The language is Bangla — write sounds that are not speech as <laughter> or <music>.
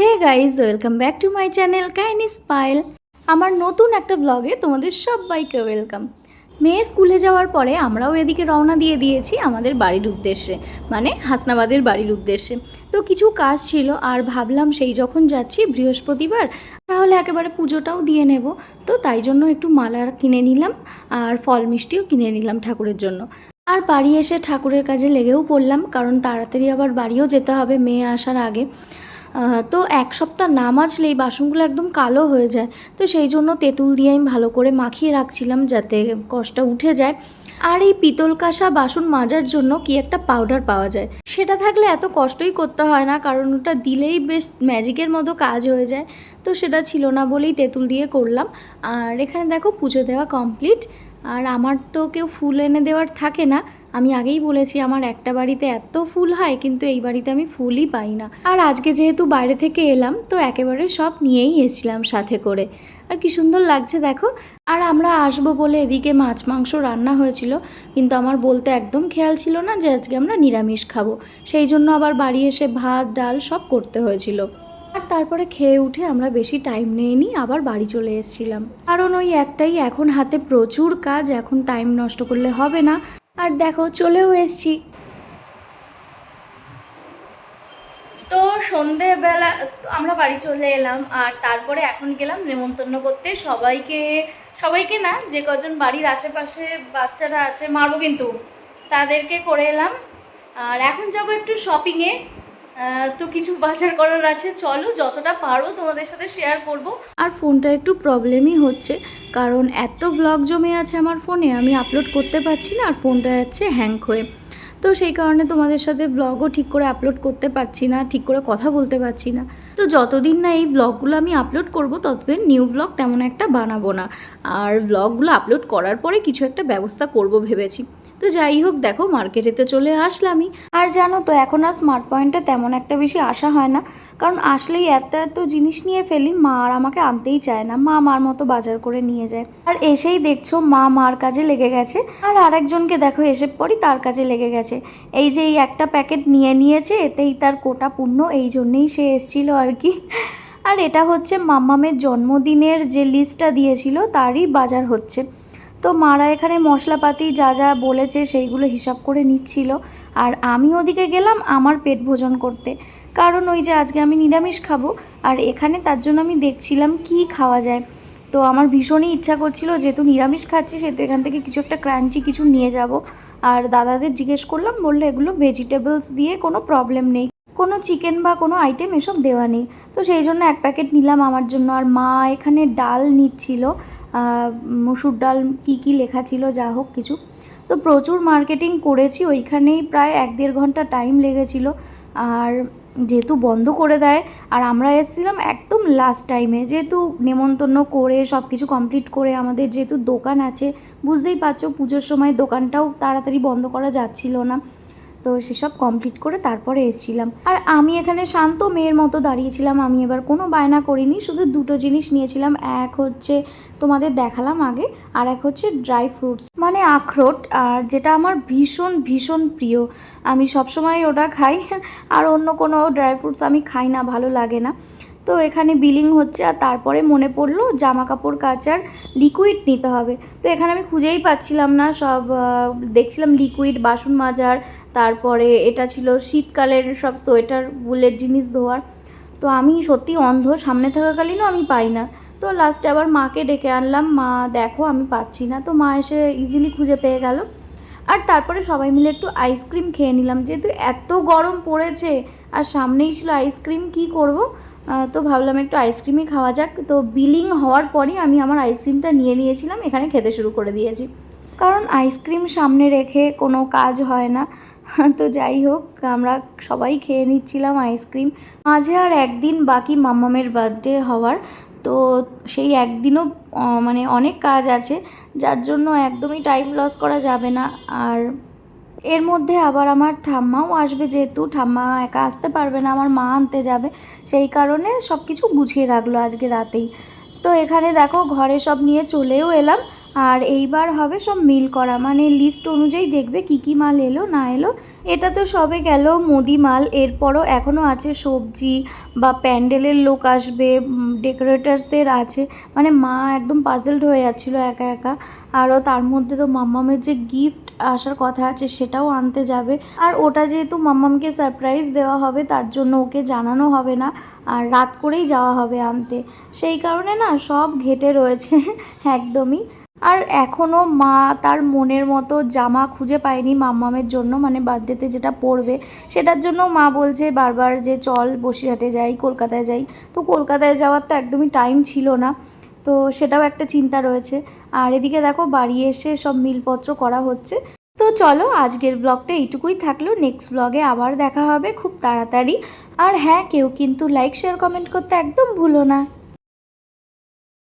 Hey guys welcome back to my channel কাইনি স্পাইল আমার নতুন একটা ব্লগে তোমাদের সবাইকে ওয়েলকাম মেয়ে স্কুলে যাওয়ার পরে আমরাও এদিকে রওনা দিয়ে দিয়েছি আমাদের বাড়ির উদ্দেশ্যে মানে হাসনাবাদের বাড়ির উদ্দেশ্যে। তো কিছু কাজ ছিল আর ভাবলাম সেই যখন যাচ্ছি বৃহস্পতিবার, তাহলে একেবারে পুজোটাও দিয়ে নেব। তো তাই জন্য একটু মালা কিনে নিলাম আর ফল মিষ্টিও কিনে নিলাম ঠাকুরের জন্য। আর বাড়ি এসে ঠাকুরের কাজে লেগেও পড়লাম, কারণ তাড়াতাড়ি আবার বাড়িও যেতে হবে মেয়ে আসার আগে। তো এক সপ্তাহ না মাজলেই বাসনগুলো একদম কালো হয়ে যায়। তো সেই জন্য তেঁতুল দিয়ে আমি ভালো করে মাখিয়ে রাখছিলাম যাতে কষ্টটা উঠে যায়। আর এই পিতল কাঁসা বাসন মাজার জন্য কি একটা পাউডার পাওয়া যায়। সেটা থাকলে এত কষ্টই করতে হয় না, কারণ ওটা দিলেই বেশ ম্যাজিকের মতো কাজ হয়ে যায়। তো সেটা ছিল না বলেই তেঁতুল দিয়ে করলাম। আর এখানে দেখো পুজো দেওয়া কমপ্লিট আর আমার তো কেউ ফুল এনে দেওয়ার থাকে না। আমি আগেই বলেছি, আমার একটা বাড়িতে এত ফুল হয়, কিন্তু এই বাড়িতে আমি ফুলই পাই না। আর আজকে যেহেতু বাইরে থেকে এলাম, তো একেবারে সব নিয়েই এসেছিলাম সাথে করে। আর কি সুন্দর লাগছে, দেখো। আর আমরা আসব বলে এদিকে মাছ মাংস রান্না হয়েছিল, কিন্তু আমার বলতে একদম খেয়াল ছিল না যে আজকে আমরা নিরামিষ খাব। সেই জন্য আবার বাড়ি এসে ভাত, ডাল সব করতে হয়েছিল। আর তারপরে খেয়ে উঠে আমরা বেশি টাইম নিয়ে আবার বাড়ি চলে এসেছিলাম। কারণ ওই একটাই এখন হাতে প্রচুর কাজ, এখন টাইম নষ্ট করলে হবে না। আর দেখো, চলেও এসছি। তো সন্ধেবেলা, আমরা বাড়ি চলে এলাম, আর তারপরে এখন গেলাম নেমন্তন্ন করতে। সবাইকে সবাইকে না, যে কজন বাড়ির আশেপাশে বাচ্চারা আছে, মারবো কিন্তু। তাদেরকে করে এলাম। আর এখন যাব একটু শপিংয়ে তো কিছু বাজার করার আছে। চলো, যতটা পারো তোমাদের সাথে শেয়ার করব। আর ফোনটা একটু প্রবলেমই হচ্ছে, কারণ এত ব্লগ জমে আছে আমার ফোনে আমি আপলোড করতে পারছি না, আর ফোনটা যাচ্ছে হ্যাংক হয়ে। তো সেই কারণে তোমাদের সাথে ব্লগও ঠিক করে আপলোড করতে পারছি না, ঠিক করে কথা বলতে পারছি না। তো যতদিন না এই ব্লগগুলো আমি আপলোড করব, ততদিন নিউ ব্লগ তেমন একটা বানাবো না। আর ব্লগগুলো আপলোড করার পরে কিছু একটা ব্যবস্থা করব ভেবেছি। তো যাই হোক, দেখো, মার্কেটে তো চলে আসলামই। আর জানো তো, এখন আর স্মার্ট পয়েন্টে তেমন একটা বেশি আসা হয় না। কারণ আসলেই এত এত জিনিস নিয়ে ফেলি, মা আর আমাকে আনতেই চায় না। মা মার মতো বাজার করে নিয়ে যায়। আর এসেই দেখছ, মা মার কাজে লেগে গেছে। আর আরেকজনকে দেখো, এসে পরই তার কাজে লেগে গেছে। এই যে এই একটা প্যাকেট নিয়ে নিয়েছে, এতেই তার কোটা পূর্ণ, এই জন্যেই সে এসছিল আর কি। আর এটা হচ্ছে মাম্মামের জন্মদিনের যে লিস্টটা দিয়েছিল, তারই বাজার হচ্ছে। তো মারা এখানে মশলাপাতি যা যা বলেছে সেইগুলো হিসাব করে নিচ্ছিল। আর আমি ওদিকে গেলাম আমার পেট ভোজন করতে। কারণ ওই যে আজকে আমি নিরামিষ খাব, আর এখানে তার জন্য আমি দেখছিলাম কি খাওয়া যায়। তো আমার ভীষণই ইচ্ছা করছিল, যেহেতু নিরামিষ খাচ্ছি, সেহেতু এখান থেকে কিছু একটা ক্রাঞ্চি কিছু নিয়ে যাব। আর দাদাদের জিজ্ঞেস করলাম, বলল এগুলো ভেজিটেবলস দিয়ে কোনো প্রবলেম নেই। চিকেন বা কোনো আইটেম এসব দেওয়া নেই। তো সেই জন্য এক প্যাকেট নিলাম আমার জন্য। আর মা এখানে ডাল নিচ্ছিল। মসুর ডাল কী কী লেখা ছিল, যা হোক কিছু। তো প্রচুর মার্কেটিং করেছি। ওইখানেই প্রায় এক দেড় ঘণ্টা টাইম লেগেছিল। আর যেহেতু বন্ধ করে দেয়, আর আমরা এসেছিলাম একদম লাস্ট টাইমে যেহেতু নেমন্তন্ন করে সব কিছু কমপ্লিট করে আমাদের যেহেতু দোকান আছে, বুঝতেই পারছ পুজোর সময় দোকানটাও তাড়াতাড়ি বন্ধ করা যাচ্ছিল না। তো সেসব কমপ্লিট করে তারপরে এসেছিলাম। আর আমি এখানে শান্ত মেয়ের মতো দাঁড়িয়েছিলাম। আমি এবার কোনো বায়না করিনি, শুধু দুটো জিনিস নিয়েছিলাম। এক হচ্ছে তোমাদের দেখালাম আগে, আর এক হচ্ছে ড্রাই ফ্রুটস মানে আখরোট। আর যেটা আমার ভীষণ ভীষণ প্রিয়। আমি সবসময় ওটা খাই, আর অন্য কোনো ড্রাই ফ্রুটস আমি খাই না, ভালো লাগে না। তো এখানে বিলিং হচ্ছে আর তারপরে মনে পড়ল জামা কাপড় কাচার লিকুইড নিতে হবে। তো এখানে আমি খুঁজেই পাচ্ছিলাম না, সব দেখছিলাম লিকুইড বাসন মাজার, তারপরে এটা ছিল শীতকালের সব সোয়েটার, উলের জিনিস ধোয়ার। তো আমি সত্যি অন্ধ, সামনে থাকাকালীনও আমি পাই না। তো লাস্টে আবার মাকে ডেকে আনলাম, মা, দেখো, আমি পাচ্ছি না। তো মা এসে ইজিলি খুঁজে পেয়ে গেল। আর তারপরে সবাই মিলে একটু আইসক্রিম খেয়ে নিলাম। যেহেতু এত গরম পড়েছে, আর সামনেই ছিল আইসক্রিম কি করব? তো ভাবলাম একটু আইসক্রিমই খাওয়া যাক। তো বিলিং হওয়ার পরই আমি আমার আইসক্রিমটা নিয়ে নিয়েছিলাম, এখানে খেতে শুরু করে দিয়েছি। কারণ আইসক্রিম সামনে রেখে কোনো কাজ হয় না। <laughs> তো যাই হোক, আমরা সবাই খেয়ে নিচ্ছিলাম আইসক্রিম মাঝে আর একদিন বাকি মাম্মামের বার্থডে হওয়ার। তো সেই একদিনও মানে অনেক কাজ আছে, যার জন্য একদমই টাইম লস করা যাবে না। আর এর মধ্যে আবার আমার ঠাম্মাও আসবে যেহেতু, ঠাম্মা একা আসতে পারবে না, আমার মা আনতে যাবে। সেই কারণে সব কিছু গুছিয়ে রাখল আজকে রাতেই। তো এখানে দেখো ঘরে সব নিয়ে চলেও এলাম। আর এইবার হবে সব মিল করা। মানে লিস্ট অনুযায়ী দেখবে কি কি মাল এলো, না এলো। এটা তো সবে গেল মুদি মাল। এরপরও এখনও আছে সবজি বা প্যান্ডেলের লোক আসবে ডেকোরেটার্সের আছে। মানে মা একদম পাজেলড হয়ে যাচ্ছিল একা একা। আরও তার মধ্যে তো মাম্মামের যে গিফট আসার কথা আছে, সেটাও আনতে যাবে। আর ওটা যেহেতু মাম্মামকে সারপ্রাইজ দেওয়া হবে, তার জন্য ওকে জানানো হবে না। আর রাত করেই যাওয়া হবে আনতে। সেই কারণে না সব ঘেটে রয়েছে, <laughs> একদমই। আর এখনও মা তার মনের মতো জামা খুঁজে পায়নি মাম্মামের জন্য মানে বার্থডেতে যেটা পরবে, সেটার জন্য মা বলছে বারবার যে চল বসিরহাটে যাই, কলকাতায় যাই। তো কলকাতায় যাওয়ার তো একদমই টাইম ছিল না। তো সেটাও একটা চিন্তা রয়েছে। আর এদিকে দেখো বাড়ি এসে সব মিলপত্র করা হচ্ছে। তো চলো আজকের ব্লগটা এইটুকুই থাকল। নেক্সট ব্লগে আবার দেখা হবে খুব তাড়াতাড়ি। আর হ্যাঁ কেউ কিন্তু লাইক শেয়ার কমেন্ট করতে একদম ভুলো না।